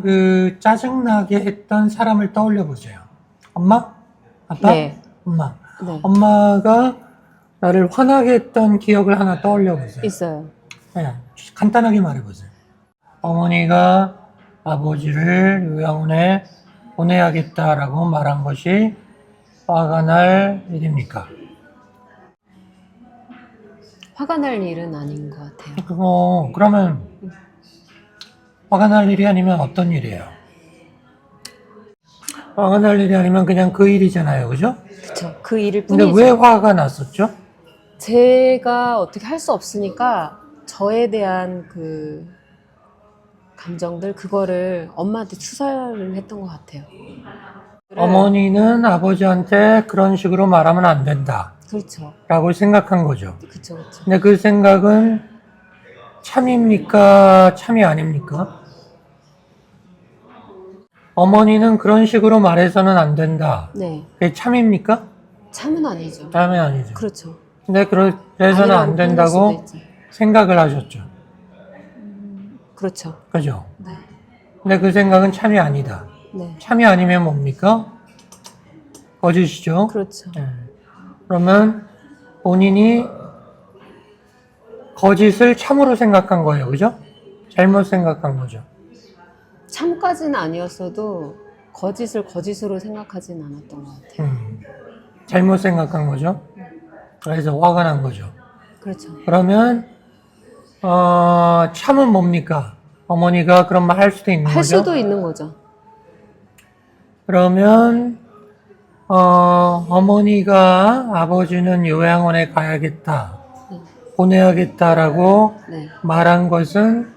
그 짜증나게 했던 사람을 떠올려 보세요. 엄마? 아빠? 네. 엄마. 네. 엄마가 나를 화나게 했던 기억을 하나 떠올려 보세요. 있어요. 네, 간단하게 말해 보세요. 어머니가 아버지를 요양원에 보내야겠다라고 말한 것이 화가 날 일입니까? 화가 날 일은 아닌 것 같아요. 그거 그러면 화가 날 일이 아니면 어떤 일이에요? 화가 날 일이 아니면 그냥 그 일이잖아요, 그죠? 그쵸. 그 일을 근데 뿐이죠. 왜 화가 났었죠? 제가 어떻게 할 수 없으니까 저에 대한 그 감정들 그거를 엄마한테 추설을 했던 것 같아요. 어머니는 아버지한테 그런 식으로 말하면 안 된다. 그렇죠. 라고 생각한 거죠. 그쵸, 그쵸. 근데 그 생각은 참입니까? 참이 아닙니까? 어머니는 그런 식으로 말해서는 안 된다. 네. 그게 참입니까? 참은 아니죠. 참이 아니죠. 그렇죠. 근데 그래서는 안 된다고. 생각을 하셨죠. 그렇죠. 그죠? 네. 근데 그 생각은 참이 아니다. 네. 참이 아니면 뭡니까? 거짓이죠. 그렇죠. 예. 그러면 본인이 거짓을 참으로 생각한 거예요. 그죠? 잘못 생각한 거죠. 참까지는 아니었어도 거짓을 거짓으로 생각하진 않았던 것 같아요. 음, 잘못 생각한 거죠. 그래서 화가 난 거죠. 그렇죠. 그러면 어, 참은 뭡니까? 어머니가 그런 말 할 수도 있는 할 거죠. 수도 있는 거죠. 그러면 어, 어머니가 아버지는 요양원에 가야겠다, 네. 보내야겠다라고 네. 말한 것은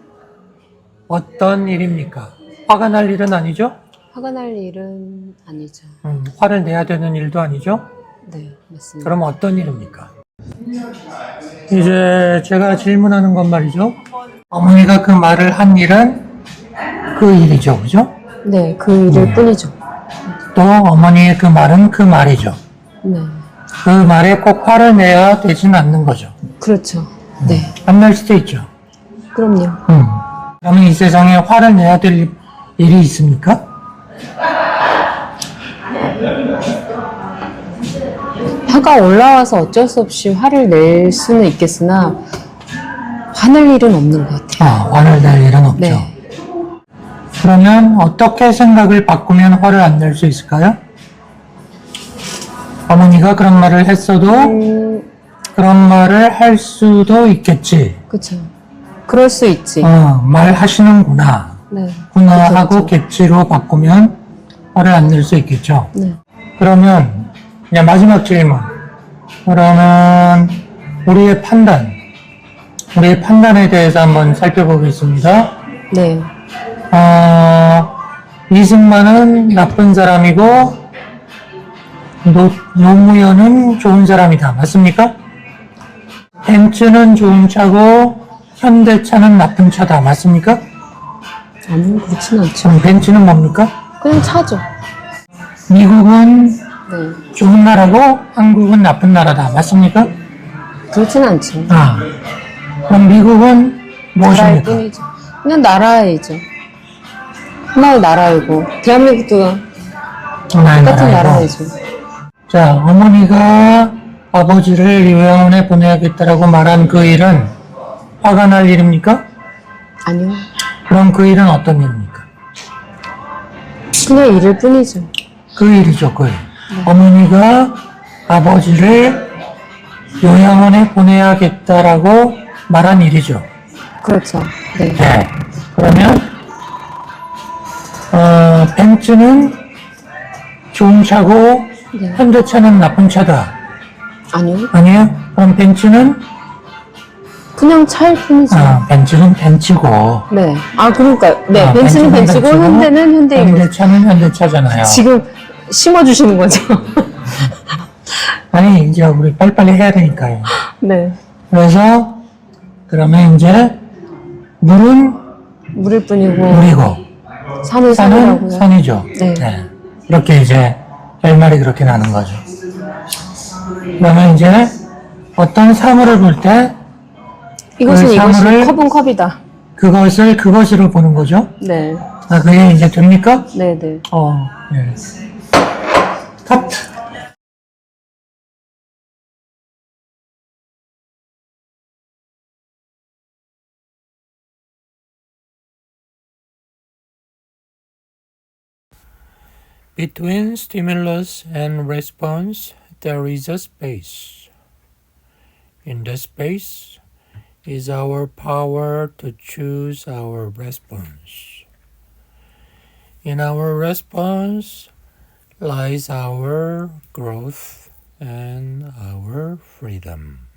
어떤 일입니까? 화가 날 일은 아니죠? 화가 날 일은 아니죠. 음, 화를 내야 되는 일도 아니죠? 네, 맞습니다. 그럼 어떤 일입니까? 이제 제가 질문하는 건 말이죠. 어머니가 그 말을 한 일은 그 일이죠, 그죠? 네, 그 일일 뿐이죠. 또 어머니의 그 말은 그 말이죠. 네. 그 말에 꼭 화를 내야 되진 않는 거죠. 그렇죠. 네. 안 날 수도 있죠. 그럼요. 음. 그러면 이 세상에 화를 내야 될 일이 있습니까? 화가 올라와서 어쩔 수 없이 화를 낼 수는 있겠으나 화낼 일은 없는 것 같아요. 아, 화를 낼 일은 없죠. 네. 그러면 어떻게 생각을 바꾸면 화를 안 낼 수 있을까요? 어머니가 그런 말을 했어도 음, 그런 말을 할 수도 있겠지. 그쵸. 그럴 수 있지. 어, 말하시는구나. 네. 구나 그쵸, 하고 그쵸. 객지로 바꾸면 화를 안 낼 수 있겠죠. 네. 그러면 이제 마지막 질문. 그러면 우리의 판단, 우리의 판단에 대해서 한번 살펴보겠습니다. 네. 어, 이승만은 나쁜 사람이고 노, 노무현은 좋은 사람이다. 맞습니까? 벤츠는 좋은 차고 현대차는 나쁜 차다. 맞습니까? 아니, 그렇진 않죠. 그럼 벤츠는 뭡니까? 그냥 차죠. 미국은 네. 좋은 나라고 한국은 나쁜 나라다. 맞습니까? 그렇진 않죠. 아, 그럼 미국은 나라일 무엇입니까? 뿐이죠. 그냥 나라이죠. 하나의 나라이고, 대한민국도 하나의 똑같은 나라이고. 나라이죠. 자, 어머니가 아버지를 요양원에 보내야겠다라고 말한 그 일은 화가 날 일입니까? 아니요. 그럼 그 일은 어떤 일입니까? 그냥 일일 뿐이죠. 그 일이죠, 그 일. 어머니가 아버지를 요양원에 보내야겠다라고 말한 일이죠. 그렇죠. 네. 네. 그러면, 어, 벤츠는 좋은 차고, 네. 현대차는 나쁜 차다. 아니요. 아니에요? 그럼 벤츠는, 그냥 차일 뿐이죠. 아, 벤츠는 벤츠고, 네. 아, 그러니까, 네. 아, 벤츠는 벤츠고, 벤츠고, 현대는 현대이고. 현대차는 현대차잖아요. 지금 심어주시는 거죠? 아니, 이제 우리 빨리빨리 해야 되니까요. 네. 그래서, 그러면 이제, 물은 물일 뿐이고, 물이고, 산은 산은 산이라고요. 산이죠. 네. 이렇게 이제, 결말이 그렇게 나는 거죠. 그러면 이제, 어떤 사물을 볼 때, 이것은 그 이것이 사물을- 컵은 컵이다. 그것을 그것으로 보는 거죠. 네. 아, 그게 이제 됩니까? 네 네. 어, 예. 컷! Between stimulus and response, there is a space. In the space is our power to choose our response. In our response lies our growth and our freedom.